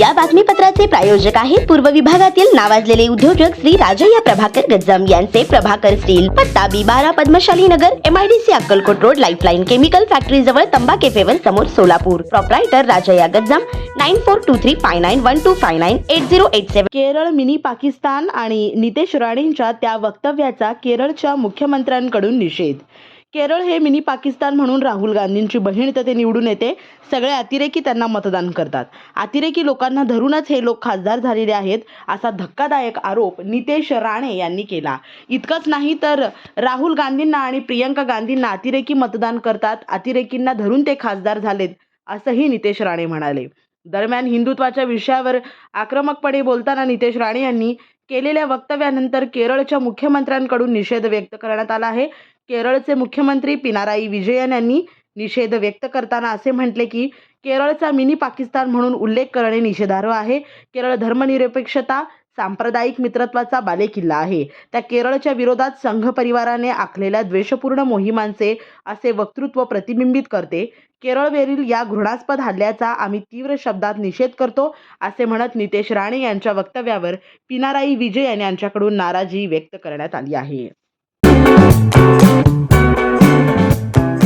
या बातमीपत्राचे प्रायोजक आहेत पूर्व विभागातील नावाजलेले उद्योजक श्री राजय्या प्रभाकर गज्जम यांचे प्रभाकर स्टील पत्ता बी बारा Padmashali Nagar MIDC Akkalkot road lifeline chemical factory जवळ तंबा केफेवर समोर Solapur. Proprietor Rajayya Gajjam nine four two three five nine one two five nine eight zero eight seven Kerala mini Pakistan आणि नितेश राणेंच्या त्या वक्तव्याचा केरळच्या मुख्यमंत्र्यांकडून निषेध. केरळ हे मिनी पाकिस्तान म्हणून राहुल गांधींची बहीण तर ते निवडून येते. सगळे अतिरेकी त्यांना मतदान करतात. अतिरेकी लोकांना धरूनच हे लोक खासदार झालेले आहेत असा धक्कादायक आरोप नितेश राणे यांनी केला. इतकंच नाही तर राहुल गांधींना आणि प्रियंका गांधींना अतिरेकी मतदान करतात अतिरेकींना धरून ते खासदार झालेत असंही नितेश राणे म्हणाले. दरम्यान हिंदुत्वाच्या विषयावर आक्रमकपणे बोलताना नितेश राणे यांनी केलेल्या वक्तव्यानंतर केरळच्या मुख्यमंत्र्यांकडून निषेध व्यक्त करण्यात आला आहे. केरळचे मुख्यमंत्री पिनाराई विजयन यांनी निषेध व्यक्त करताना असे म्हटले की केरळचा मिनी पाकिस्तान म्हणून उल्लेख करणे निषेधार्ह आहे. केरळ धर्मनिरपेक्षता सांप्रदायिक मित्रत्वाचा बालेकिल्ला आहे. त्या केरळच्या विरोधात संघ परिवाराने आखलेल्या द्वेषपूर्ण मोहिमांचे असे वक्तृत्व प्रतिबिंबित करते. केरळवरील या घृणास्पद हल्ल्याचा आम्ही तीव्र शब्दात निषेध करतो असे म्हणत नितेश राणे यांच्या वक्तव्यावर पिनाराई विजयन यांच्याकडून नाराजी व्यक्त करण्यात आली आहे.